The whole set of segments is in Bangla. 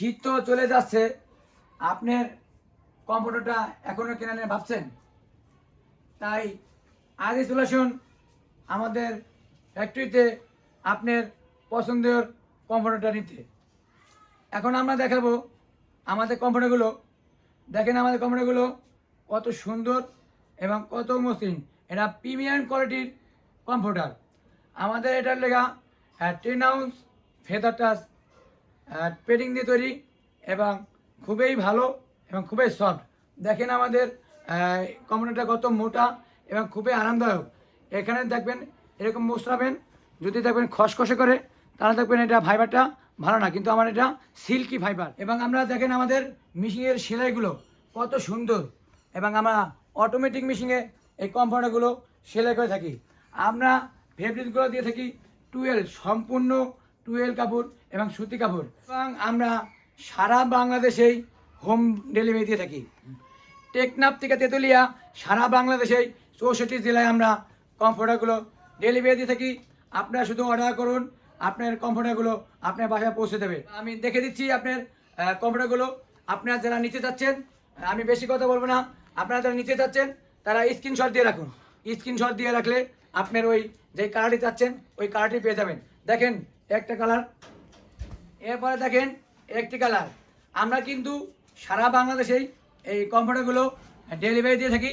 শীত তো চলে যাচ্ছে। আপনার কম্পিউটারটা এখনও কেনা নিয়ে ভাবছেন? তাই আগে চলে আসুন আমাদের ফ্যাক্টরিতে আপনার পছন্দের কম্পিউটারটা নিতে। এখন আমরা দেখাবো আমাদের কম্পিউটারগুলো। দেখেন আমাদের কম্পিউটারগুলো কত সুন্দর এবং কত মসৃণ। এটা প্রিমিয়াম কোয়ালিটির কম্পিউটার। আমাদের এটার লেখা টেন ফেদার টাচ পেডিং দিয়ে তৈরি এবং খুবই ভালো এবং খুবই সফট দেখেন আমাদের কম্পিউটারটা কত মোটা এবং খুবই আরামদায়ক। এখানে দেখবেন এরকম মোশরাবেন যদি দেখবেন খসখসে করে, তাহলে দেখবেন এটা ফাইবারটা ভালো না, কিন্তু আমার এটা সিল্কি ফাইবার এবং আমরা দেখেন আমাদের মেশিনের সেলাইগুলো কত সুন্দর। এবং আমরা অটোমেটিক মেশিনে এই কম্পাউন্ডারগুলো সেলাই করে থাকি। আমরা ফেব্রিকগুলো দিয়ে থাকি টুয়েলভ, সম্পূর্ণ টুয়েলভ কাপড় এবং সুতি কাপড় এবং আমরা সারা বাংলাদেশেই হোম ডেলিভারি দিয়ে থাকি। টেকনাফ থেকে তেতুলিয়া সারা বাংলাদেশেই চৌষট্টি জেলায় আমরা কম্পিউটারগুলো ডেলিভারি দিয়ে থাকি। আপনারা শুধু অর্ডার করুন আপনার কম্পিউটারগুলো আপনার বাসায় পৌঁছে দেবে। আমি দেখে দিচ্ছি আপনার আহ, কম্পিউটারগুলো আপনারা যারা নিতে চাচ্ছেন আমি বেশি কথা বলব না আপনারা যারা নিতে চাচ্ছেন তারা স্ক্রিনশট দিয়ে রাখুন। স্ক্রিনশট দিয়ে রাখলে আপনার ওই যে কালারটি চাচ্ছেন ওই কার্ডটি পেয়ে যাবেন। দেখেন একটা কালার এরপরে দেখেন একটি কালার আমরা কিন্তু সারা বাংলাদেশেই এই কম্পিউটারগুলো ডেলিভারি দিয়ে থাকি।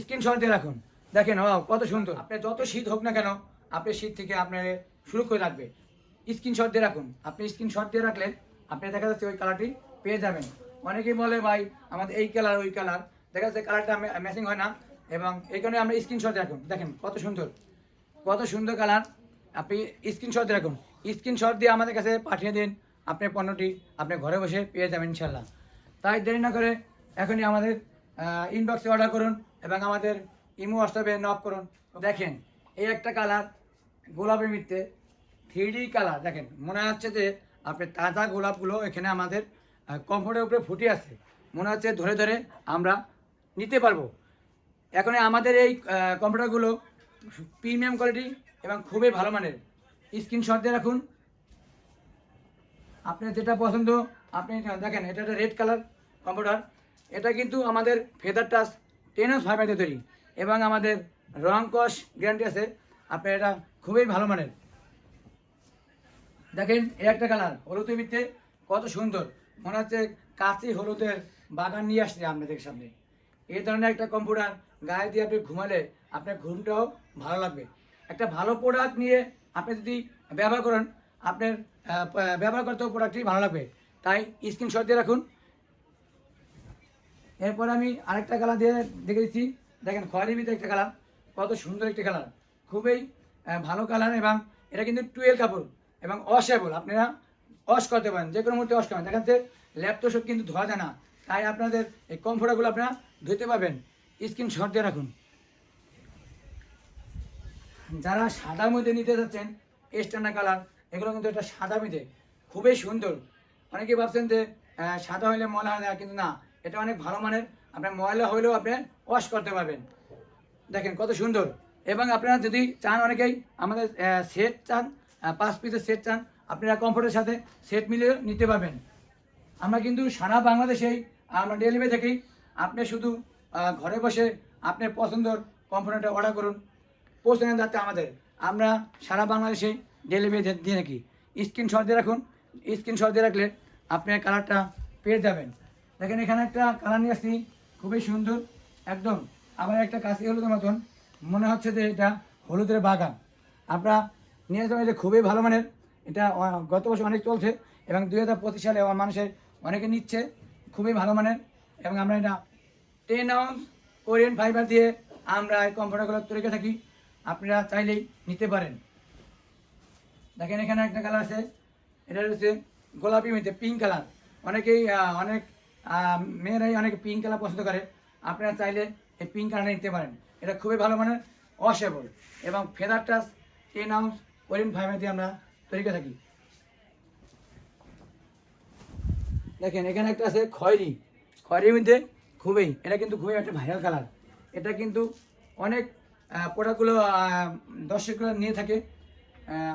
স্ক্রিনশট দিয়ে রাখুন। দেখেন ও কত সুন্দর। আপনি যত শীত হোক না কেন, আপনি শীত থেকে আপনার শুরু করে রাখবে। স্ক্রিনশট দিয়ে রাখুন। আপনি স্ক্রিনশট দিয়ে রাখলে আপনি দেখা যাচ্ছে ওই কালারটি পেয়ে যাবেন। অনেকেই বলে, ভাই, আমাদের এই কালার ওই কালার দেখা যাচ্ছে কালারটা ম্যাচিং হয় না। এবং এই কারণে আমরা স্ক্রিনশট রাখুন। দেখেন, কত সুন্দর। কত সুন্দর কালার আপনি স্ক্রিনশট রাখুন। স্ক্রিনশট দিয়ে আমাদের কাছে পাঠিয়ে দিন। আপনার পণ্যটি আপনি ঘরে বসে পেয়ে যাবেন ইনশাল্লাহ তাই দেরি না করে এখনই আমাদের ইনবক্সে অর্ডার করুন এবং আমাদের ইমো হোয়াটসঅ্যাপে নক করুন। দেখেন, এই একটা কালার গোলাপের মৃত্যে থ্রি কালার দেখেন, মনে হচ্ছে যে আপনি তাজা গোলাপগুলো এখানে আমাদের কমফোর্টের উপরে ফুটে আছে। মনে হচ্ছে ধরে ধরে আমরা নিতে পারব। এখন আমাদের এই কম্পিউটারগুলো প্রিমিয়াম কোয়ালিটি এবং খুবই ভালো মানের। স্ক্রিনশট দিয়ে রাখুন। আপনার যেটা পছন্দ, আপনি দেখেন, এটা একটা রেড কালার কম্পিউটার এটা কিন্তু আমাদের ফেদার টাচ টেনস ফাইবারতে তৈরি। এবং আমাদের রং কস গ্যারান্টি আছে। আপনার এটা খুবই ভালো মানের। দেখেন, এই একটা কালার হলুদের ভিত্তে কত সুন্দর। মনে হচ্ছে কাঁচি হলুদের বাগান নিয়ে আসছে আপনাদের সামনে। এই ধরনের একটা কম্পিউটার গায়ে দিয়ে আপনি ঘুমালে আপনার ঘুমটাও ভালো লাগবে। একটা ভালো প্রোডাক্ট নিয়ে আপনি যদি ব্যবহার করেন, আপনার ব্যবহার করতেও প্রোডাক্টটি ভালো লাগবে। তাই স্ক্রিনশট দিয়ে রাখুন। এরপর আমি আরেকটা কালার দিয়ে দেখে দিচ্ছি। দেখেন, খয়েরি ভিতরে একটা কালার কত সুন্দর একটা কালার খুবই ভালো কালার এবং এটা কিন্তু টুয়েল কাপড় এবং অসেবল আপনারা ওয়াশ করতে পারেন যে কোনো মুহূর্তে অস করেন। দেখা ল্যাপটপ সব কিন্তু ধোয়া যায় না। তাই আপনাদের এই কমফোর্টারগুলো আপনারা ধুতে পারবেন। স্ক্রিনশট দিয়ে রাখুন। যারা সাদা মধ্যে নিতে যাচ্ছেন স্ট্যান্ডার্ড কালার এগুলো কিন্তু একটা সাদা মিদে খুবই সুন্দর। অনেকে ভাবছেন যে সাদা হলে ময়লা হয় না, কিন্তু না, এটা অনেক ভালো মানের। আপনার ময়লা হলেও আপনি ওয়াশ করতে পারবেন। দেখেন কত সুন্দর। এবং আপনারা যদি চান, অনেকেই আমাদের সেট চান পাঁচ পিসের সেট চান, আপনারা কমফোর্টের সাথে সেট মিলিয়ে নিতে পারবেন। আমরা কিন্তু সারা বাংলাদেশেই, আমরা ডেলিভারি থাকি আপনি শুধু ঘরে বসে আপনার পছন্দর কম্পিউটারটা অর্ডার করুন। পৌঁছে নেন যাতে আমাদের। আমরা সারা বাংলাদেশে ডেলিভারি দিয়ে থাকি স্ক্রিনশট দিয়ে রাখুন। স্ক্রিনশট দিয়ে রাখলে আপনি কালারটা পেয়ে যাবেন। দেখেন এখানে একটা কালার নিয়ে আসছি। খুবই সুন্দর। একদম আবার একটা কাশি হলুদের মতন। মনে হচ্ছে যে এটা হলুদের বাগান। আমরা নিয়ে যাবেন, এটা খুবই ভালো মানের। এটা গত বছর অনেক চলছে এবং দুই হাজার পঁচিশ সালে মানুষের অনেকে নিচ্ছে। খুবই ভালো মানের। এবং আমরা এটা টেন আউন্স কোরিয়ান ফাইবার দিয়ে আমরা এই কম্পিউটারগুলো তৈরি করে থাকি। আপনারা চাইলেই নিতে পারেন। দেখেন এখানে একটা কালার আছে, এটা হচ্ছে গোলাপি মধ্যে পিঙ্ক কালার অনেকেই অনেক মেয়েরাই অনেকে পিঙ্ক কালার পছন্দ করে। আপনারা চাইলে এই পিঙ্ক কালারটা নিতে পারেন। এটা খুবই ভালো মানের অসেবল এবং feather touch ten ounce Korean fibre দিয়ে আমরা তৈরি করে থাকি। দেখেন, এখানে একটা আছে খয়েরি। খয়েরির মধ্যে খুবই, এটা কিন্তু খুবই একটা ভাইরাল কালার এটা কিন্তু অনেক প্রোডাক্টগুলো দর্শকগুলো নিয়ে থাকে।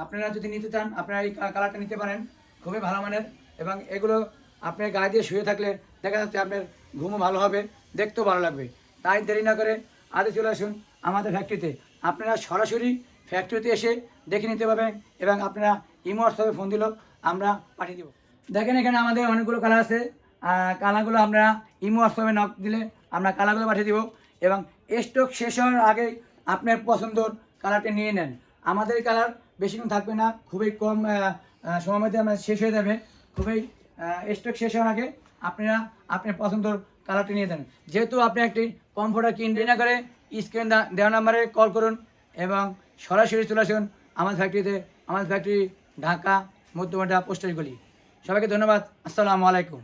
আপনারা যদি নিতে চান, আপনারা এই কালারটা নিতে পারেন। খুবই ভালো মানের এবং এগুলো আপনার গায়ে দিয়ে শুয়ে থাকলে দেখা যাচ্ছে আপনার ঘুমও ভালো হবে, দেখতেও ভালো লাগবে। তাই দেরি না করে আজই চলে আসুন আমাদের ফ্যাক্টরিতে আপনারা সরাসরি ফ্যাক্টরিতে এসে দেখে নিতে পারবেন এবং আপনারা ইমো হোয়াটসঅ্যাপে ফোন দিলেও আমরা পাঠিয়ে দেবো। দেখেন এখানে আমাদের অনেকগুলো কালার আছে। কালারগুলো আমরা ইমো হোয়াটসঅ্যাপে নক দিলে আমরা কালারগুলো পাঠিয়ে দিব এবং স্টক শেষ হওয়ার আগে আপনার পছন্দর কালারটা নিয়ে নেন। আমাদের কালার বেশিক্ষণ থাকবে না, খুবই কম সময়ের মধ্যে আমরা শেষ হয়ে যাবে। খুবই স্টক শেষ হওয়ার আগে আপনারা আপনার পছন্দর কালারটি নিয়ে দেন যেহেতু আপনি একটি কমফোর্টার কিনবেন না করে স্ক্রিন দেওয়া নাম্বারে কল করুন এবং সরাসরি চলে আসুন আমার ফ্যাক্টরিতে আমার ফ্যাক্টরি ঢাকা মধ্যমাটা পোস্টারগুলি সবাইকে ধন্যবাদ। আসসালামু আলাইকুম।